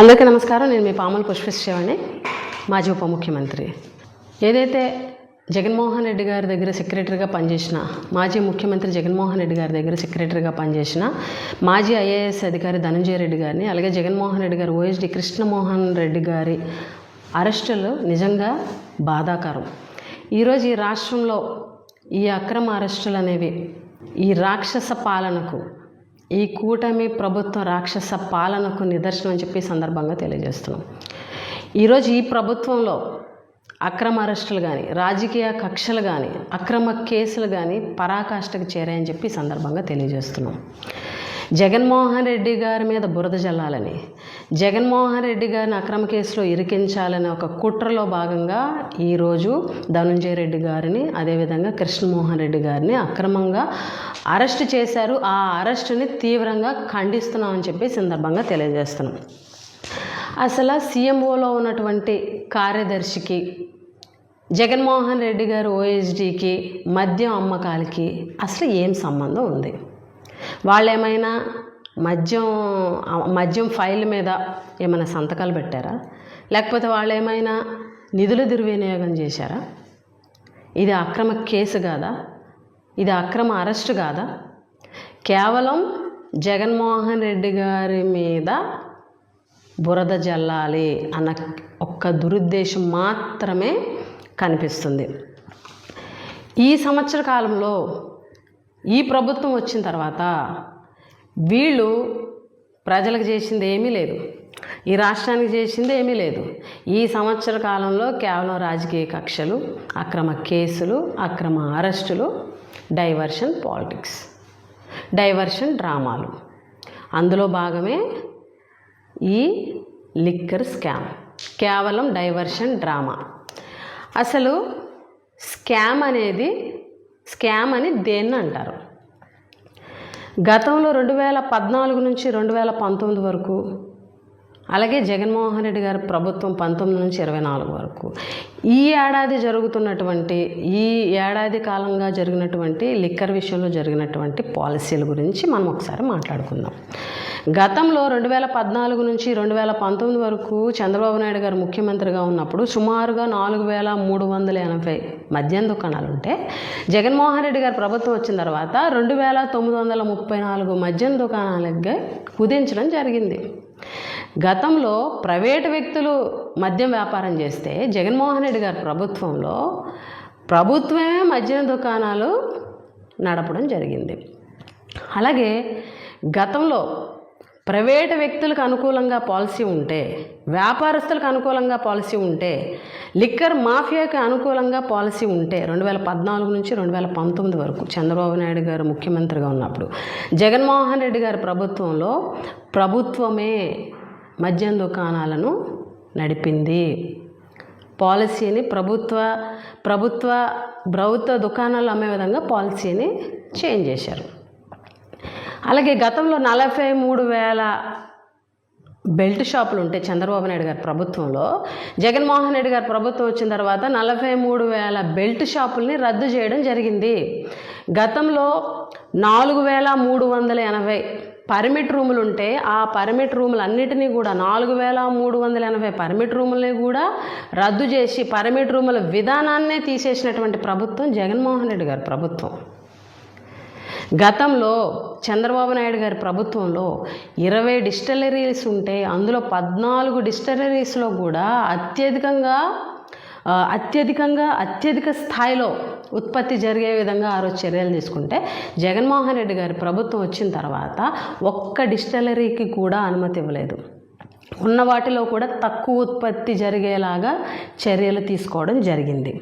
అందరికీ నమస్కారం. నేను మీ పాముల పుష్పశివాణి మాజీ ఉప ముఖ్యమంత్రి. ఏదైతే జగన్మోహన్ రెడ్డి గారి దగ్గర సెక్రటరీగా పనిచేసిన మాజీ ముఖ్యమంత్రి జగన్మోహన్ రెడ్డి గారి దగ్గర సెక్రటరీగా పనిచేసిన మాజీ ఐఏఎస్ అధికారి ధనంజయ రెడ్డి గారిని అలాగే జగన్మోహన్ రెడ్డి గారు ఓఎస్డి కృష్ణమోహన్ రెడ్డి గారి అరెస్టులు నిజంగా బాధాకరం. ఈరోజు ఈ రాష్ట్రంలో ఈ అక్రమ అరెస్టులు అనేవి ఈ రాక్షస పాలనకు ఈ కూటమి ప్రభుత్వ రాక్షస పాలనకు నిదర్శనం అని చెప్పి సందర్భంగా తెలియజేస్తున్నాం. ఈరోజు ఈ ప్రభుత్వంలో అక్రమ అరెస్టులు కానీ రాజకీయ కక్షలు కానీ అక్రమ కేసులు కానీ పరాకాష్ఠకు చేరాయని చెప్పి సందర్భంగా తెలియజేస్తున్నాం. జగన్మోహన్ రెడ్డి గారి మీద బురద జల్లాలని జగన్మోహన్ రెడ్డి గారిని అక్రమ కేసులో ఇరికించాలనే ఒక కుట్రలో భాగంగా ఈరోజు ధనుంజయ రెడ్డి గారిని అదేవిధంగా కృష్ణమోహన్ రెడ్డి గారిని అక్రమంగా అరెస్ట్ చేశారు. ఆ అరెస్టుని తీవ్రంగా ఖండిస్తున్నామని చెప్పి సందర్భంగా తెలియజేస్తున్నాం. అసలు సీఎంఓలో ఉన్నటువంటి కార్యదర్శికి జగన్మోహన్ రెడ్డి గారు ఓఎస్డీకి మద్యం అమ్మకాలకి అసలు ఏం సంబంధం ఉంది? వాళ్ళు ఏమైనా మద్యం మద్యం ఫైల్ మీద ఏమైనా సంతకాలు పెట్టారా? లేకపోతే వాళ్ళు ఏమైనా నిధుల దుర్వినియోగం చేశారా? ఇది అక్రమ కేసు కాదా? ఇది అక్రమ అరెస్ట్ కాదా? కేవలం జగన్మోహన్ రెడ్డి గారి మీద బురద జల్లాలి అన్న ఒక్క దురుద్దేశం మాత్రమే కనిపిస్తుంది. ఈ సంవత్సర కాలంలో ఈ ప్రభుత్వం వచ్చిన తర్వాత వీళ్ళు ప్రజలకు చేసింది ఏమీ లేదు. ఈ రాష్ట్రానికి చేసింది ఏమీ లేదు. ఈ సంవత్సర కాలంలో కేవలం రాజకీయ కక్షలు అక్రమ కేసులు అక్రమ అరెస్టులు డైవర్షన్ పాలిటిక్స్ డైవర్షన్ డ్రామాలు. అందులో భాగమే ఈ లిక్కర్ స్కామ్. కేవలం డైవర్షన్ డ్రామా. అసలు స్కామ్ అనేది స్కామ్ అని దేన్ని అంటారు? గతంలో రెండు వేల పద్నాలుగు నుంచి రెండు వేల పంతొమ్మిది వరకు అలాగే జగన్మోహన్ రెడ్డి గారి ప్రభుత్వం పంతొమ్మిది నుంచి ఇరవై నాలుగు వరకు. ఈ ఏడాది జరుగుతున్నటువంటి ఈ ఏడాది కాలంగా జరిగినటువంటి లిక్కర్ విషయంలో జరిగినటువంటి పాలసీల గురించి మనం ఒకసారి మాట్లాడుకుందాం. గతంలో రెండు వేల పద్నాలుగు నుంచి రెండు వేల పంతొమ్మిది వరకు చంద్రబాబు నాయుడు గారు ముఖ్యమంత్రిగా ఉన్నప్పుడు సుమారుగా నాలుగు వేల మూడు వందల ఎనభై మద్యం దుకాణాలు ఉంటే జగన్మోహన్ రెడ్డి గారు ప్రభుత్వం వచ్చిన తర్వాత రెండు వేల తొమ్మిది వందల ముప్పై నాలుగు మద్యం దుకాణాలకి కుదించడం జరిగింది. గతంలో ప్రైవేటు వ్యక్తులు మద్యం వ్యాపారం చేస్తే జగన్మోహన్ రెడ్డి గారి ప్రభుత్వంలో ప్రభుత్వమే మద్యం దుకాణాలు నడపడం జరిగింది. అలాగే గతంలో ప్రైవేటు వ్యక్తులకు అనుకూలంగా పాలసీ ఉంటే వ్యాపారస్తులకు అనుకూలంగా పాలసీ ఉంటే లిక్కర్ మాఫియాకి అనుకూలంగా పాలసీ ఉంటే రెండు వేల పద్నాలుగు నుంచి రెండు వేల పంతొమ్మిది వరకు చంద్రబాబు నాయుడు గారు ముఖ్యమంత్రిగా ఉన్నప్పుడు జగన్మోహన్ రెడ్డి గారి ప్రభుత్వంలో ప్రభుత్వమే మద్యం దుకాణాలను నడిపింది. పాలసీని ప్రభుత్వ ప్రభుత్వ ప్రభుత్వ దుకాణాలు అమ్మే విధంగా పాలసీని చేంజ్ చేశారు. అలాగే గతంలో నలభై మూడు వేల బెల్ట్ షాపులు ఉంటే చంద్రబాబు నాయుడు గారి ప్రభుత్వంలో జగన్మోహన్ రెడ్డి గారి ప్రభుత్వం వచ్చిన తర్వాత నలభై మూడు వేల బెల్ట్ షాపుల్ని రద్దు చేయడం జరిగింది. గతంలో నాలుగు వేల మూడు వందల ఎనభై పర్మిట్ రూములు ఉంటే ఆ పర్మిట్ రూములన్నిటినీ కూడా నాలుగు వేల మూడు వందల ఎనభై పర్మిట్ రూముల్ని కూడా రద్దు చేసి పర్మిట్ రూముల విధానాన్నే తీసేసినటువంటి ప్రభుత్వం జగన్మోహన్ రెడ్డి గారి ప్రభుత్వం. గతంలో చంద్రబాబు నాయుడు గారి ప్రభుత్వంలో ఇరవై డిస్టిలరీస్ ఉంటే అందులో పద్నాలుగు డిస్టిలరీస్లో కూడా అత్యధికంగా అత్యధికంగా అత్యధిక స్థాయిలో ఉత్పత్తి జరిగే విధంగా ఆ రోజు చర్యలు తీసుకుంటే జగన్మోహన్ రెడ్డి గారి ప్రభుత్వం వచ్చిన తర్వాత ఒక్క డిస్టిలరీకి కూడా అనుమతి ఇవ్వలేదు. ఉన్న వాటిలో కూడా తక్కువ ఉత్పత్తి జరిగేలాగా చర్యలు తీసుకోవడం జరిగింది.